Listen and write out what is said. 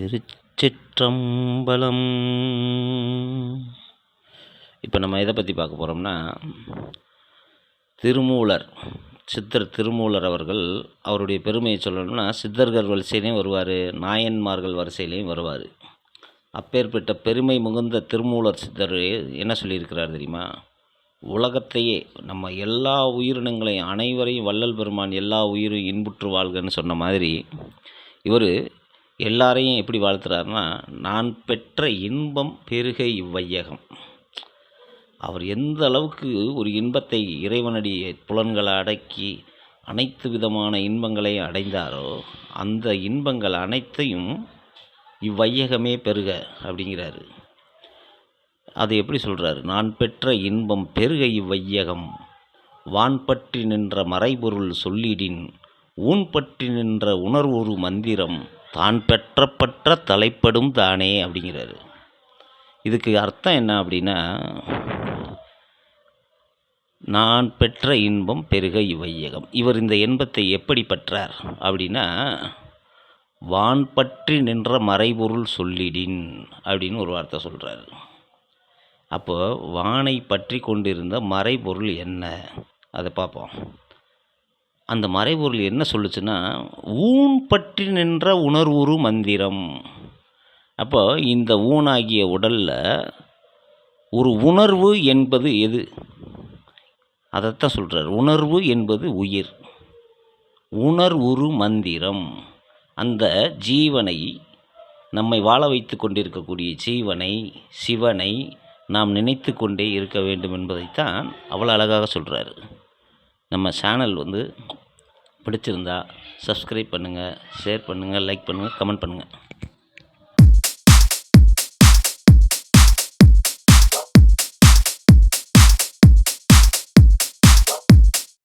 திருச்சிற்றம்பலம். இப்போ நம்ம எதை பற்றி பார்க்க போகிறோம்னா திருமூலர் சித்தர் திருமூலர் அவர்கள் அவருடைய பெருமையை சொல்லணும்னா சித்தர்கள் வரிசையிலையும் வருவார் நாயன்மார்கள் வரிசையிலையும் வருவார். அப்பேற்பட்ட பெருமை மிகுந்த திருமூலர் சித்தர் என்ன சொல்லியிருக்கிறார் தெரியுமா? உலகத்தையே நம்ம எல்லா உயிரினங்களையும் அனைவரையும் வள்ளல் பெருமான் எல்லா உயிரும் இன்புற்று வாழ்கன்னு சொன்ன மாதிரி இவர் எல்லாரையும் எப்படி வாழ்த்துறாருன்னா நான் பெற்ற இன்பம் பெருக இவ்வையகம். அவர் எந்த அளவுக்கு ஒரு இன்பத்தை இறைவனடி புலன்களை அடக்கி அனைத்து விதமான இன்பங்களை அடைந்தாரோ அந்த இன்பங்கள் அனைத்தையும் இவ்வையகமே பெருக அப்படிங்கிறாரு. அது எப்படி சொல்கிறாரு நான் பெற்ற இன்பம் பெருக இவ்வையகம் வான்பற்றி நின்ற மறைபொருள் சொல்லிடின் ஊன்பற்றி நின்ற உணர்வொரு மந்திரம் தான் பெற்றப்பட்ட தலைப்படும் தானே அப்படிங்கிறாரு. இதுக்கு அர்த்தம் என்ன அப்படின்னா நான் பெற்ற இன்பம் பெருக இவ்வையகம் இவர் இந்த இன்பத்தை எப்படி பெற்றார் அப்படின்னா வான் பற்றி நின்ற மறைபொருள் சொல்லிடின் அப்படின்னு ஒரு வார்த்தை சொல்கிறாரு அப்போ வானை பற்றி கொண்டிருந்த மறைபொருள் என்ன? அதை பார்ப்போம். அந்த மறைபொருள் என்ன சொல்லுச்சுன்னா ஊன் பற்றி நின்ற உணர்வுரு மந்திரம். அப்போ இந்த ஊனாகிய உடலில் ஒரு உணர்வு என்பது எது? அதைத்தான் சொல்கிறார் உணர்வு என்பது உயிர். உணர்வுரு மந்திரம். அந்த ஜீவனை நம்மை வாழ வைத்து கொண்டிருக்கக்கூடிய ஜீவனை சிவனை நாம் நினைத்து கொண்டே இருக்க வேண்டும் என்பதைத்தான் அவ்வளோ அழகாக சொல்கிறாரு நம்ம சேனல் வந்து பிடிச்சிருந்தா சப்ஸ்கிரைப் பண்ணுங்கள் ஷேர் பண்ணுங்கள் லைக் பண்ணுங்கள் கமெண்ட் பண்ணுங்கள்